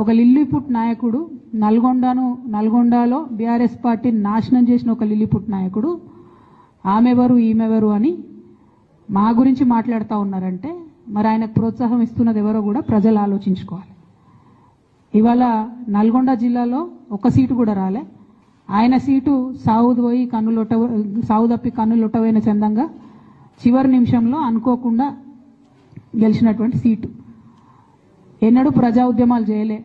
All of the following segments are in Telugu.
ఒక లిల్లీపుట్ నాయకుడు నల్గొండను నల్గొండలో బీఆర్ఎస్ పార్టీని నాశనం చేసిన ఒక లిల్లీపుట్ నాయకుడు ఆమెవరు ఈమెవరు అని మా గురించి మాట్లాడుతూ ఉన్నారంటే మరి ఆయనకు ప్రోత్సాహం ఇస్తున్నది ఎవరో కూడా ప్రజలు ఆలోచించుకోవాలి. ఇవాళ నల్గొండ జిల్లాలో ఒక సీటు కూడా రాలే. ఆయన సీటు సావుది పోయి కన్నులొట్ట సావుదప్పి కన్నులొట్టవైన చందంగా చివరి నిమిషంలో అనుకోకుండా గెలిచినటువంటి సీటు. ఎన్నడూ ప్రజా ఉద్యమాలు చేయలే.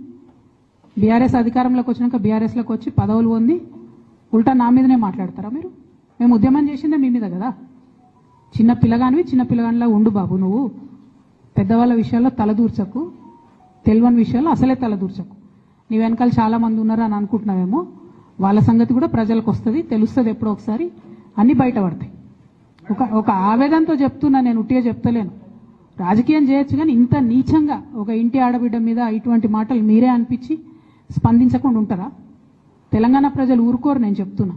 బీఆర్ఎస్ అధికారంలోకి వచ్చినాక బీఆర్ఎస్లోకి వచ్చి పదవులు పొంది ఉల్టా నా మీదనే మాట్లాడతారా మీరు? మేము ఉద్యమం చేసిందే మీ మీద కదా? చిన్న పిల్లగానివి చిన్న పిల్లగానిలా ఉండు బాబు నువ్వు. పెద్దవాళ్ళ విషయాల్లో తలదూర్చకు తెలివని విషయాల్లో అసలే తలదూర్చకు నీ వెనకాల చాలా మంది ఉన్నారు అని అనుకుంటున్నావేమో. వాళ్ళ సంగతి కూడా ప్రజలకు వస్తుంది తెలుస్తుంది ఎప్పుడో ఒకసారి. అన్ని బయటపడతాయి. ఒక ఒక ఆవేదనతో చెప్తున్నా నేను ఉట్టిగా చెప్తలేను. రాజకీయం చేయొచ్చు కానీ ఇంత నీచంగా ఒక ఇంటి ఆడబిడ్డ మీద ఇటువంటి మాటలు మీరే అనిపించి స్పందించకుండా ఉంటారా? తెలంగాణ ప్రజలు ఊరుకోరు నేను చెప్తున్నా.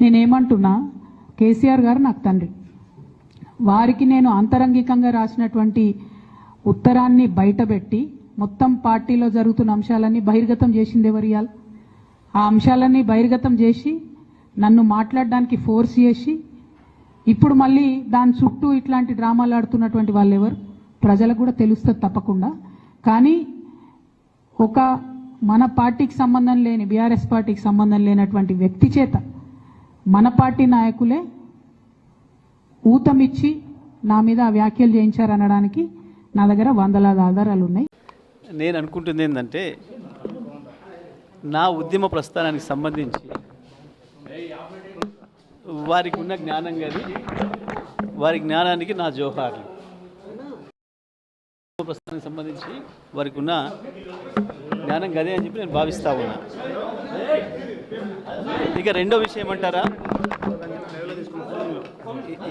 నేనేమంటున్నా కేసీఆర్ గారు నాకు తండ్రి. వారికి నేను అంతరంగికంగా రాసినటువంటి ఉత్తరాన్ని బయటపెట్టి మొత్తం పార్టీలో జరుగుతున్న అంశాలన్నీ బహిర్గతం చేసింది ఎవరు ఆ అంశాలన్నీ బహిర్గతం చేసి నన్ను మాట్లాడడానికి ఫోర్స్ చేసి ఇప్పుడు మళ్ళీ దాని చుట్టూ ఇట్లాంటి డ్రామాలు ఆడుతున్నటువంటి వాళ్ళు ఎవరు ప్రజలకు కూడా తెలుస్తుంది తప్పకుండా. కానీ ఒక మన పార్టీకి సంబంధం లేని బీఆర్ఎస్ పార్టీకి సంబంధం లేనటువంటి వ్యక్తి చేత మన పార్టీ నాయకులే ఊతమిచ్చి నా మీద వ్యాఖ్యలు చేయించారనడానికి నా దగ్గర వందలాది ఆధారాలు ఉన్నాయి నేను అనుకుంటుంది ఏంటంటే నా ఉద్యమ ప్రస్థానానికి సంబంధించి వారికి ఉన్న జ్ఞానం కానీ వారి జ్ఞానానికి నా జోహార్లు. ఉద్యమ ప్రస్థానానికి సంబంధించి వారికి ఉన్న జ్ఞానం గదే అని చెప్పి నేను భావిస్తా ఉన్నా. ఇక రెండో విషయం అంటారా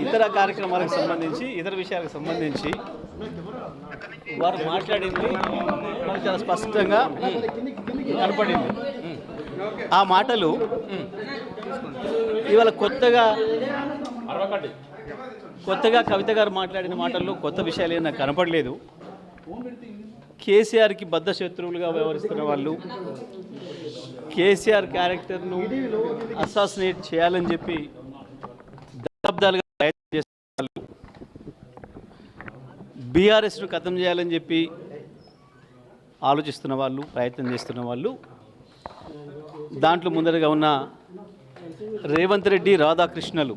ఇతర కార్యక్రమాలకు సంబంధించి ఇతర విషయాలకు సంబంధించి వారు మాట్లాడింది చాలా స్పష్టంగా కనపడింది. ఆ మాటలు ఇవాళ కొత్తగా కొత్తగా కవిత గారు మాట్లాడిన మాటల్లో కొత్త విషయాలు ఏమైనా నాకు కనపడలేదు. కేసీఆర్కి బద్ధ శత్రువులుగా వ్యవహరిస్తున్న వాళ్ళు కేసీఆర్ క్యారెక్టర్ను అసాసినేట్ చేయాలని చెప్పి దశాబ్దాలుగా ప్రయత్నం చేస్తున్న వాళ్ళు బీఆర్ఎస్ను ఖతం చేయాలని చెప్పి ఆలోచిస్తున్న వాళ్ళు ప్రయత్నం చేస్తున్న వాళ్ళు దాంట్లో ముందరగా ఉన్న రేవంత్ రెడ్డి రాధాకృష్ణలు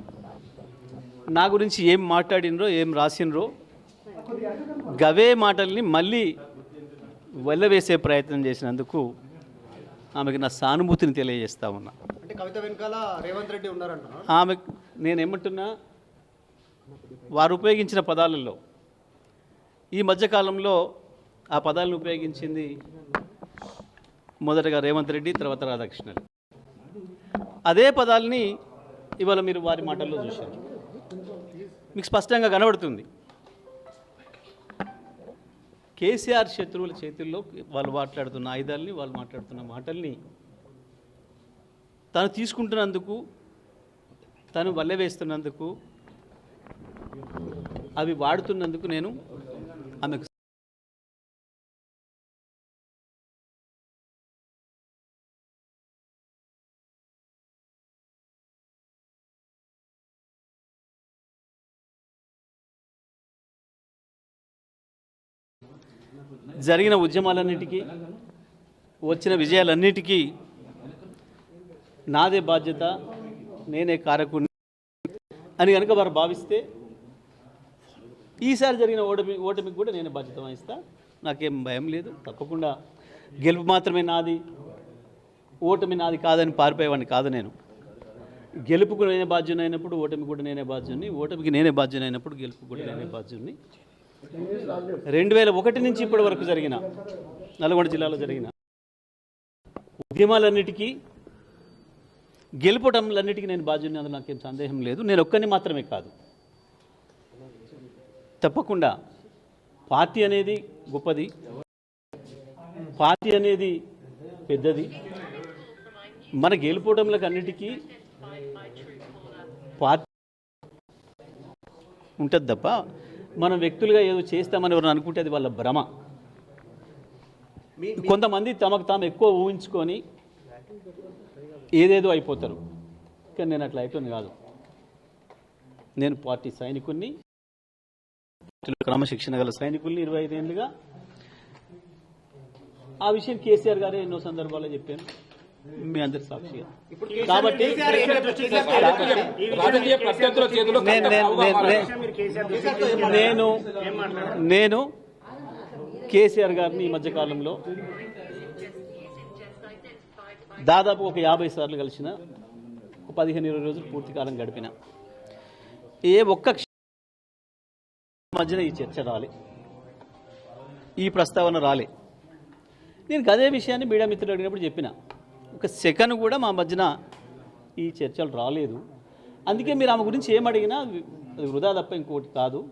నా గురించి ఏం మాట్లాడినరో ఏం రాసినరో గవే మాటల్ని మళ్ళీ వెళ్ళవేసే ప్రయత్నం చేసినందుకు ఆమెకు నా సానుభూతిని తెలియజేస్తా ఉన్నా. అంటే కవిత వెనకాల రేవంత్ రెడ్డి ఉన్నారంటున్నారు. ఆమె నేనేమంటున్నా? వారు ఉపయోగించిన పదాలలో. ఈ మధ్యకాలంలో ఆ పదాలను ఉపయోగించింది మొదటగా రేవంత్ రెడ్డి తర్వాత రాధాకృష్ణన్ అదే పదాలని ఇవాళ మీరు వారి మాటల్లో చూశారు. మీకు స్పష్టంగా కనబడుతుంది. కేసీఆర్ శత్రువుల చేతుల్లో వాళ్ళు మాట్లాడుతున్న ఆయుధాలని వాళ్ళు మాట్లాడుతున్న మాటల్ని తను తీసుకుంటున్నందుకు తను వల్లెవేస్తున్నందుకు అవి వాడుతున్నందుకు నేను ఆమెకు జరిగిన ఉద్యమాలన్నిటికీ వచ్చిన విజయాలన్నిటికీ నాదే బాధ్యత. నేనే కారకుడిని అని కనుక వారు భావిస్తే ఈసారి జరిగిన ఓటమి ఓటమికి కూడా నేను బాధ్యత వహిస్తా. నాకేం భయం లేదు. తప్పకుండా గెలుపు మాత్రమే నాది ఓటమి నాది కాదని పారిపోయేవాడిని కాదు నేను. గెలుపుకు నేనే బాధ్యం అయినప్పుడు ఓటమి కూడా నేనే బాధ్యుని ఓటమికి నేనే బాధ్యుని అయినప్పుడు గెలుపు కూడా నేనే బాధ్యుని రెండు వేల ఒకటి నుంచి ఇప్పటి వరకు జరిగిన నల్గొండ జిల్లాలో జరిగిన ఉద్యమాలన్నిటికీ గెలుపటంలన్నిటికీ నేను బాధ్యుని అందులో నాకేం సందేహం లేదు. నేను ఒక్కని మాత్రమే కాదు. తప్పకుండా పార్టీ అనేది గొప్పది. పార్టీ అనేది పెద్దది. మన గెలుపోవడంలకు అన్నిటికీ పార్టీ ఉంటుంది తప్ప మనం వ్యక్తులుగా ఏదో చేస్తామని ఎవరు అనుకుంటే అది వాళ్ళ భ్రమ. కొంతమంది తమకు తాము ఎక్కువ ఊహించుకొని ఏదేదో అయిపోతారు. కానీ నేను అట్లా అయిపోయింది కాదు. నేను పార్టీ పార్టీలో క్రమశిక్షణ గల సైనికుల్ని ఇరవై ఐదేళ్ళుగా ఆ విషయం కేసీఆర్ గారే ఎన్నో సందర్భాల్లో చెప్పాను మీ అందరి సాక్షిగా. కాబట్టి నేను నేను కేసీఆర్ గారిని ఈ మధ్యకాలంలో దాదాపు ఒక యాభై సార్లు కలిసిన ఒక పదిహేను ఇరవై రోజులు పూర్తి కాలం గడిపిన. ఏ ఒక్క మధ్యన ఈ చర్చ రాలే. ఈ ప్రస్తావన రాలే. నేను అదే విషయాన్ని మీడియా మిత్రులు అడిగినప్పుడు చెప్పిన. ఒక సెకండ్ కూడా మా మధ్యన ఈ చర్చలు రాలేదు. అందుకే మీరు ఆమె గురించి ఏమడిగినా అది వృధా తప్ప ఇంకోటి కాదు.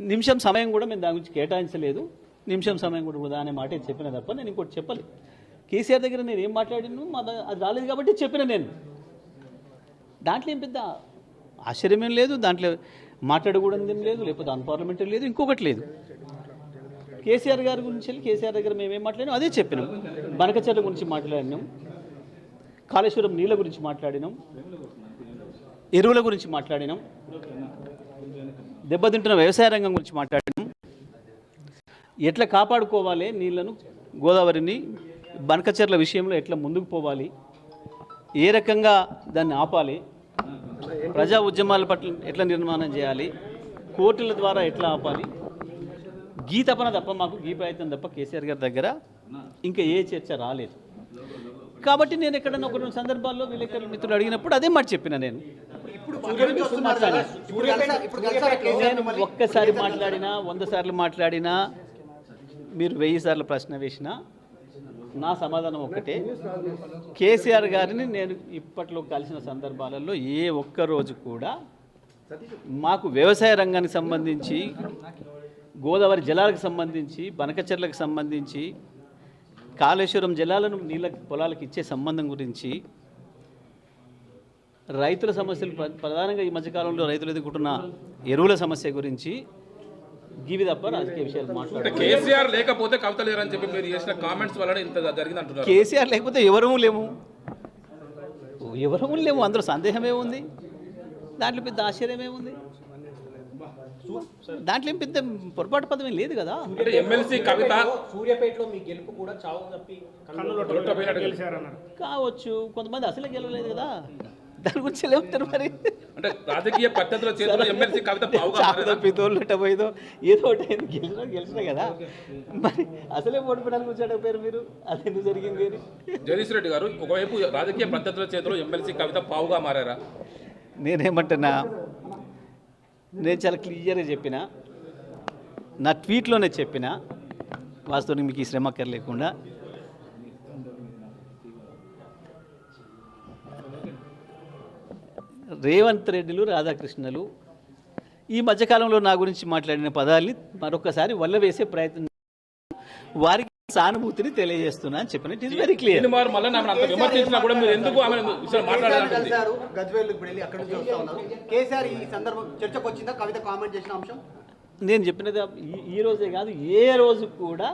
నిమిషం సమయం కూడా మేము దాని గురించి కేటాయించలేదు. నిమిషం సమయం కూడా వృధా అనే మాట చెప్పిన తప్ప నేను ఇంకోటి చెప్పలేదు. కేసీఆర్ దగ్గర నేను ఏం మాట్లాడాను మా అది రాలేదు కాబట్టి చెప్పిన నేను. దాంట్లో ఏం పెద్ద ఆశ్చర్యమేం లేదు దాంట్లో మాట్లాడకూడదు ఏం లేదు లేకపోతే అన్పార్లమెంటరీ లేదు ఇంకొకటి లేదు. కేసీఆర్ గారి గురించి వెళ్ళి కేసీఆర్ దగ్గర మేమేం మాట్లాడినాం అదే చెప్పినాం. బనకచర్ల గురించి మాట్లాడినాం కాళేశ్వరం నీళ్ళ గురించి మాట్లాడినాం ఎరువుల గురించి మాట్లాడినాం దెబ్బతింటున్న వ్యవసాయ రంగం గురించి మాట్లాడినాం. ఎట్లా కాపాడుకోవాలి నీళ్ళను గోదావరిని బనకచెర్ల విషయంలో ఎట్లా ముందుకు పోవాలి? ఏ రకంగా దాన్ని ఆపాలి? ప్రజా ఉద్యమాల పట్ల ఎట్లా నిర్మాణం చేయాలి? కోర్టుల ద్వారా ఎట్లా ఆపాలి? గీ తపన తప్ప మాకు గీ ప్రయత్నం తప్ప కేసీఆర్ గారి దగ్గర ఇంకా ఏ చర్చ రాలేదు. కాబట్టి నేను ఎక్కడన్నా ఒక రెండు సందర్భాల్లో విలేకరుల మిత్రులు అడిగినప్పుడు అదే మాట చెప్పిన నేను? ఒక్కసారి మాట్లాడినా వంద సార్లు మాట్లాడినా మీరు వెయ్యి సార్లు ప్రశ్న వేసినా నా సమాధానం ఒకటే. కేసీఆర్ గారిని నేను ఇప్పట్లో కలిసిన సందర్భాలలో ఏ ఒక్క రోజు కూడా మాకు వ్యవసాయ రంగానికి సంబంధించి గోదావరి జలాలకు సంబంధించి బనకచెర్లకు సంబంధించి కాళేశ్వరం జలాలను నీళ్ళ పొలాలకు ఇచ్చే సంబంధం గురించి రైతుల సమస్యలు ప్ర- ప్రధానంగా ఈ మధ్యకాలంలో రైతులు ఎదుర్కొంటున్న ఎరువుల సమస్య గురించి గివి తప్ప రాజకీయ విషయాలు అంటే మాట్లాడారు కేసీఆర్ లేకపోతే కవిత లేరని చెప్పి మీరు చేసిన కామెంట్స్ వలన ఇంత జరిగింది అంటున్నారు కేసీఆర్ లేకపోతే ఎవరూ లేము. ఎవరూ లేము. అందులో సందేహమే ఉంది. దాంట్లో పెద్ద ఆశ్చర్యమేముంది దాంట్లో ఏం పెద్ద పొరపాటు పదం లేదు కదా. ఎమ్మెల్సీ కవిత సూర్యాపేటలో మీ గెలుపు కూడా చావు తప్పి కావచ్చు. కొంతమంది అసలే గెలవలేదు కదా. దాని గురించి ఉంటారు మరి. అంటే రాజకీయ చేతిలో ఎమ్మెల్సీ కవిత పావుగా ఏదో ఒకటి అయింది. గెలిచినా గెలిచినా కదా. మరి అసలే ఓడిపోవడానికి వచ్చాడు పేరు మీరు? అది ఎందుకు జరిగింది అని. జగదీష్ రెడ్డి గారు ఒకవైపు రాజకీయ ప్రత్యర్థుల చేతిలో ఎమ్మెల్సీ కవిత పావుగా మారారా? నేనేమంటున్నా నేను చాలా క్లియర్గా చెప్పిన నా ట్వీట్లోనే చెప్పిన వాస్తవానికి మీకు ఈ శ్రమ లేకుండా రేవంత్ రెడ్డిలు రాధాకృష్ణలు ఈ మధ్యకాలంలో నా గురించి మాట్లాడిన పదాల్ని మరొకసారి వల్లవేసే ప్రయత్నం వారికి సానుభూతిని తెలియజేస్తున్నా అని చెప్పిన ఇట్ ఈస్ వెరీ క్లియర్ దీని వారు మళ్ళీ ఆమెను అంత విమర్శించినా కూడా మీరు ఎందుకు ఆమె విషయం కేసీఆర్ ఈ సందర్భం చర్చకు వచ్చిందా? కవిత కామెంట్ చేసిన అంశం? నేను చెప్పినది ఈ- ఈ రోజే కాదు ఏ రోజు కూడా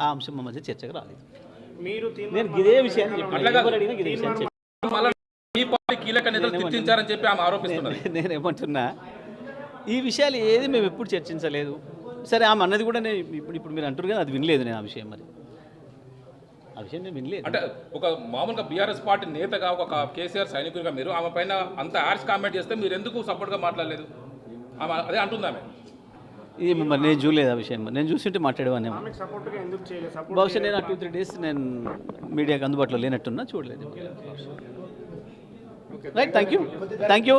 ఆ అంశం మా మధ్య చర్చకు రాలేదు. మీరు నేను ఇదే విషయాన్ని చెప్పాను. కీలక నేతలు గుర్తించారని చెప్పి ఆమె ఆరోపిస్తున్నారు నేను- నేనేమంటున్నా? ఈ విషయాలు ఏది మేము ఎప్పుడు చర్చించలేదు. సరే ఆమె అన్నది కూడా నేను ఇప్పుడు ఇప్పుడు మీరు అంటారు కానీ అది వినలేదు నేను ఆ విషయం మరి. ఆ విషయం నేను వినలేదు. అంటే ఒక మామూలుగా బీఆర్ఎస్ పార్టీ నేతగా ఒక కేసీఆర్ సైనికుడిగా మీరు ఆమె పైన అంత యాడ్స్ కామెంట్ చేస్తే మీరు ఎందుకు సపోర్ట్గా మాట్లాడలేదు? ఆమె అదే అంటుంది ఇది మరి నేను చూడలేదు ఆ విషయం నేను చూసింటే మాట్లాడేవాడిని బహుశా నేను ఆ టూ త్రీ డేస్ నేను మీడియాకి అందుబాటులో లేనట్టున్నా చూడలేదు. right thank you thank you